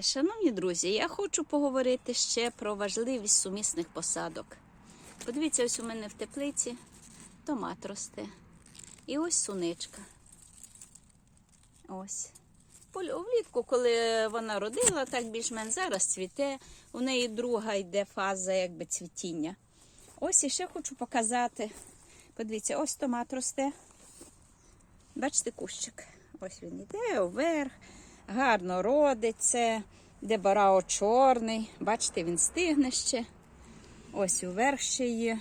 Шановні друзі, я хочу поговорити ще про важливість сумісних посадок. Подивіться, ось у мене в теплиці томат росте. І ось суничка. Ось. Влітку, коли вона родила, так більш-менш зараз цвіте. У неї друга йде фаза якби цвітіння. Ось і ще хочу показати. Подивіться, ось томат росте. Бачите, кущик. Ось він йде вверх, гарно родиться, де барао чорний. Бачите, він стигне ще. Ось уверх ще є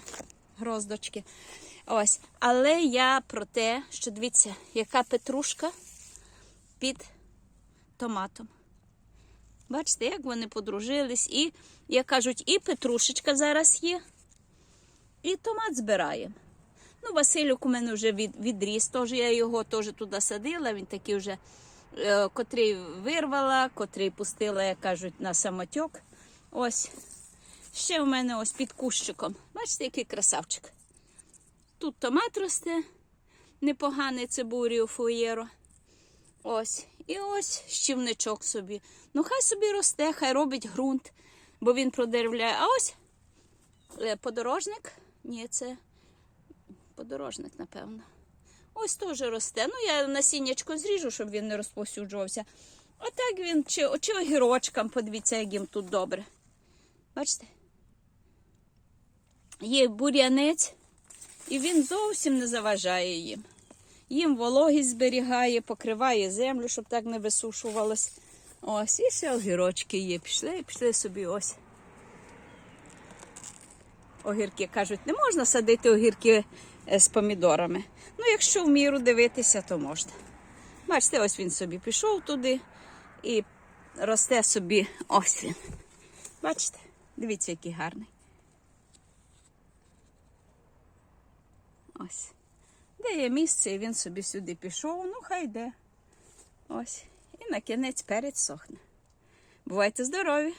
гроздочки. Ось. Але я про те, що дивіться, яка петрушка під томатом. Бачите, як вони подружились. І, як кажуть, і петрушечка зараз є, і томат збираємо. Ну, Василюк у мене вже від, відріс, теж я його теж туди садила. Він такий вже, котрий вирвала, котрий пустила, як кажуть, на самотьок. Ось. Ще у мене ось під кущиком. Бачите, який красавчик. Тут томат росте, непоганий цибурію фуєро. Ось. І ось щівничок собі. Ну, хай собі росте, хай робить ґрунт, бо він продеревляє. А ось е, подорожник. Ні, це подорожник, напевно. Ось теж росте. Ну, я насіннячко зріжу, щоб він не розповсюджувався. Отак він, чи, чи огірочкам, подивіться, як їм тут добре. Бачите? Є бур'янець, і він зовсім не заважає їм. Їм вологість зберігає, покриває землю, щоб так не висушувалось. Ось, і ще огірочки є. Пішли, пішли собі ось. Огірки кажуть, не можна садити огірки з помідорами. Ну, якщо в міру дивитися, то можна. Бачите, ось він собі пішов туди і росте собі ось він. Бачите? Дивіться, який гарний. Ось. Де є місце, і він собі сюди пішов, ну хай йде. Ось. І на кінець перець сохне. Бувайте здорові!